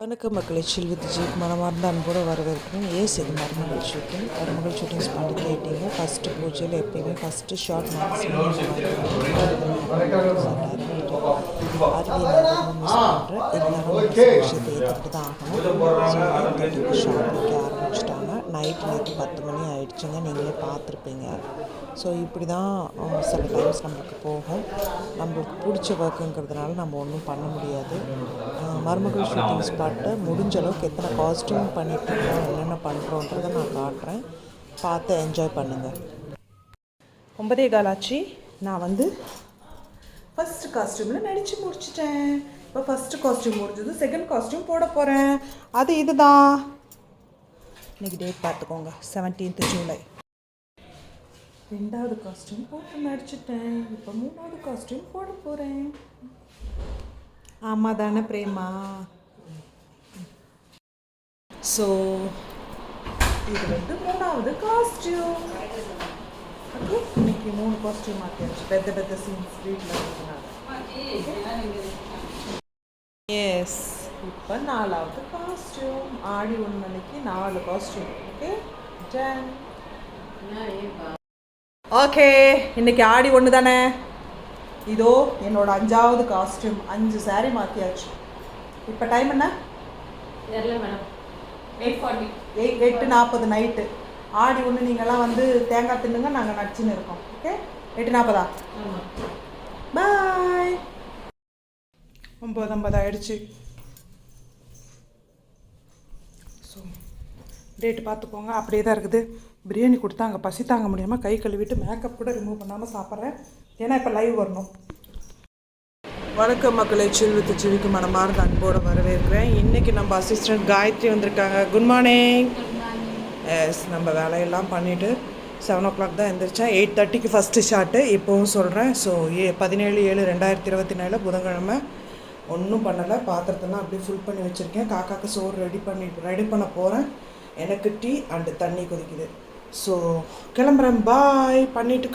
வணக்கம் மக்களை செல்வித் ஜீக் மனமார்ந்த அன்போடு வரவேற்கிறேன். ஏஸ் இது மருமகள் ஷூட்டிங் மருமகள் ஷூட்டிங் பண்ணி கேட்டீங்க ஃபஸ்ட்டு பூஜையில் எப்பயுமே ஃபஸ்ட்டு ஷார்ட் மார்க்ஸ் அது விஷயத்தை ஏற்றுக்கிட்டு தான் ஆகணும். ஷார்ட் வைக்க நைட் நேற்று பத்து மணி ஆயிடுச்சுங்க நீங்களே பார்த்துருப்பீங்க. ஸோ இப்படி தான் சில டைம்ஸ் நம்மளுக்கு போகும். நம்மளுக்கு பிடிச்ச ஒர்க்குங்கிறதுனால நம்ம ஒன்றும் பண்ண முடியாது. மருமகள் ஷூட்டிங் ஸ்பாட்டை முடிஞ்ச அளவுக்கு எத்தனை காஸ்டியூம் பண்ணிட்டு என்னென்ன பண்ணுறோன்றதை நான் காட்டுறேன். பார்த்து என்ஜாய் பண்ணுங்கள் ஒன்பதே கால் நான் வந்து ஃபஸ்ட்டு காஸ்டியூமில் நடித்து முடிச்சிட்டேன். இப்போ ஃபஸ்ட்டு காஸ்டியூம் முடிஞ்சது செகண்ட் காஸ்டியூம் போட போகிறேன் அது இதுதான். இன்னைக்கு டேட் பார்த்துக்கோங்க. செவன்டீன்த் ஜூலை ரெண்டாவது காஸ்டியூம் போட்டு நடிச்சிட்டேன். இப்போ மூணாவது காஸ்டியூம் போட போகிறேன் ஆமாம் தானே பிரேமா? ஸோ இது வந்து மூணாவது காஸ்டியூம் இன்னைக்கு மூணு காஸ்டியூம் மாற்றியாச்சு பெத்த பெத்த சீன்ஸ் வீட்டில் எஸ் இப்போ நாலாவது காஸ்டியூம் ஆடி ஒன்று மணிக்கு நாலு காஸ்டியூம் ஓகே டன் ஓகே இன்னைக்கு ஆடி ஒன்று தானே? இதோ என்னோட அஞ்சாவது காஸ்டியூம் அஞ்சு saree மாற்றியாச்சு இப்போ டைம் என்ன? எயிட் எட்டு நாற்பது நைட்டு ஆடி ஒன்று நீங்கள்லாம் வந்து தேங்காய் தின்னுங்க நாங்கள் நடிச்சுன்னு இருக்கோம். ஓகே எட்டு நாற்பதா பாய் ஒம்பது ஐம்பது ஆயிடுச்சு ஸோ டேட்டு பார்த்துக்கோங்க. அப்படியே தான் இருக்குது. பிரியாணி கொடுத்தா அங்கே பசி தாங்க முடியாமல் கை கழுவிட்டு மேக்கப் கூட ரிமூவ் பண்ணாமல் சாப்பிட்றேன். ஏன்னா இப்போ லைவ் வரணும். வணக்கம் மக்களை. செல்வத்து சிவிக்கு மனமார்ந்த அன்போடு வரவேற்கிறேன். இன்றைக்கி நம்ம அசிஸ்டன்ட் காயத்ரி வந்திருக்காங்க. குட் மார்னிங் எஸ் நம்ம வேலையெல்லாம் பண்ணிவிட்டு செவன் ஓ கிளாக் தான் எந்திரிச்சேன் எயிட் தேர்ட்டிக்கு ஃபஸ்ட்டு ஷாட்டு இப்போவும் சொல்கிறேன் ஸோ ஏ பதினேழு ஏழு ரெண்டாயிரத்தி இருபத்தி நாலு புதன்கிழமை. ஒன்றும் பண்ணலை. பாத்திரத்தெல்லாம் அப்படியே ஃபுல் பண்ணி வச்சுருக்கேன். காக்காக்கு சோறு ரெடி பண்ணி ரெடி பண்ண போகிறேன் எனக்கு டீ அண்டு தண்ணி கொதிக்குது. ஸோ கிளம்புறேன். பாய் பண்ணிட்டு